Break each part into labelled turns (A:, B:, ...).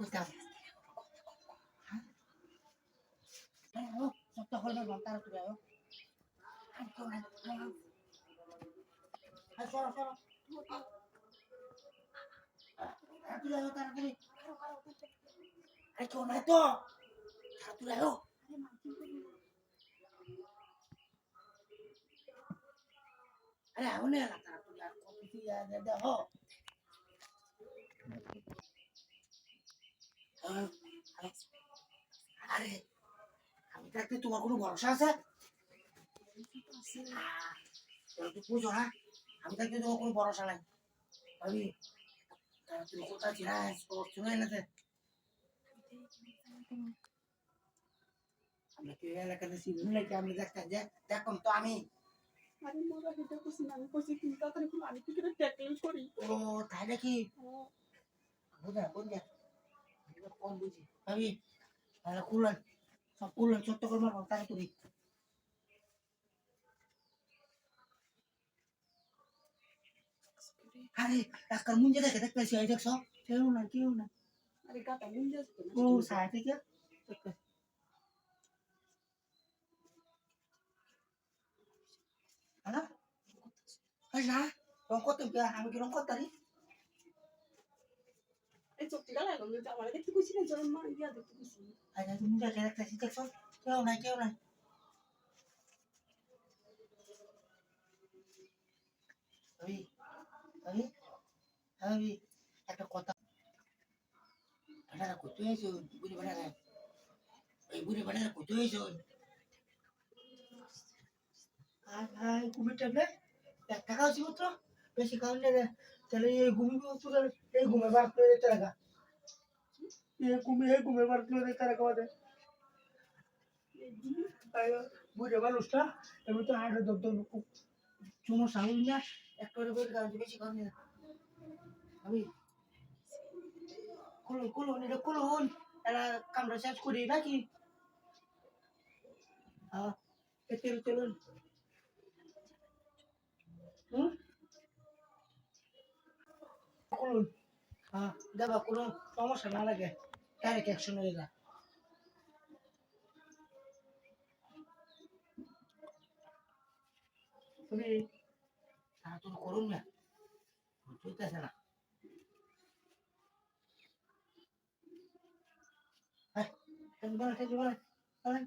A: হ্যাঁ সপ্তাহ হলে তারা তুলে আয়ো সরো সরো। তুলে আয়ো তাড়াতাড়ি। আর কেউ নাই তো। তারা তুলে আয়ো আরে, আগুনে এলা তারা তুলে আর কপি দিয়ে দেখো আরে আমি থাকতে তোমার কোনো ভরসা আছে? বুঝো না আমি থাকতে তোমার কোনো ভরসা নাই। তারা তুমি কোথায় শুনে আমরা কি এলাকাতে সিজন আমি দেখতাম যে দেখুন তো আমি।
B: আরে মোরা হেটা করছি না? আমি করছি তুমি তাড়াতাড়ি খুলে আমি কি করে ট্যাকল করি?
A: ও তাই নাকি? বুঝা বুঝা কম বুঝি ভাবি তাহলে খুললেন ছোট্ট করে মারবো তাই তুমি আরে একটা মুঞ্জে দেখে দেখতে এই দেখছ কেউ না কেউ না
B: আরে গাটা মুঞ্জে
A: ও সায়া থেকে? দেখতে। হ্যালো? রং করতে আমি কি রং করতারি?
B: এই চোখটি গালা গেল আমার না
A: আমি আমি একটা কথা। ভাড়া করতে হয়েছে? বুড়ি ভাড়া এই বুড়ি ভাড়া করতে হয়েছে? আর, ঘুমের ট্যাবলেট? এক টাকা আছে মাত্র? বেশি খাওয়ান না তাহলে এই ঘুমি তোর এই ঘুমে বার করে দিতে টাকা এই ঘুমে এই ঘুমে বার করে দিতে টাকা আমাদের বুড়ে মানুষটা এমনি তো হাঁটে দর দর চুনো না। একটা করে করে খাওয়া বেশি খাওয়ান না আমি কুলুন কুলুন এটা কুলুন এরা কামড়া শেষ করি নাকি? হ্যাঁ চলুন চলুন হুম? কুলুন হ্যাঁ দেবা কোনো সমস্যা না লাগে। ডাইরেক্ট অ্যাকশন হয়ে যা তুমি তাড়াতাড়ি করুন না। চলতেছে না। বেলান খেয়েছি বেলান বেলান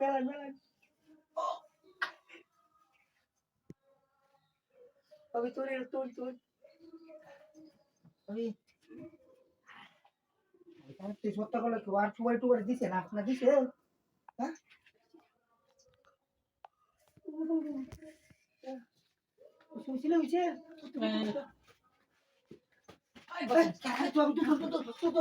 A: বেলান বেলান আমি তোর তুই তুই তুই সত্য করলে কেউ আর টুবাই টুবাই দিছে না? আপনার দিছে? হ্যাঁ? শুনছিলে হয়েছে
B: হ্যাঁ।
A: আমি তো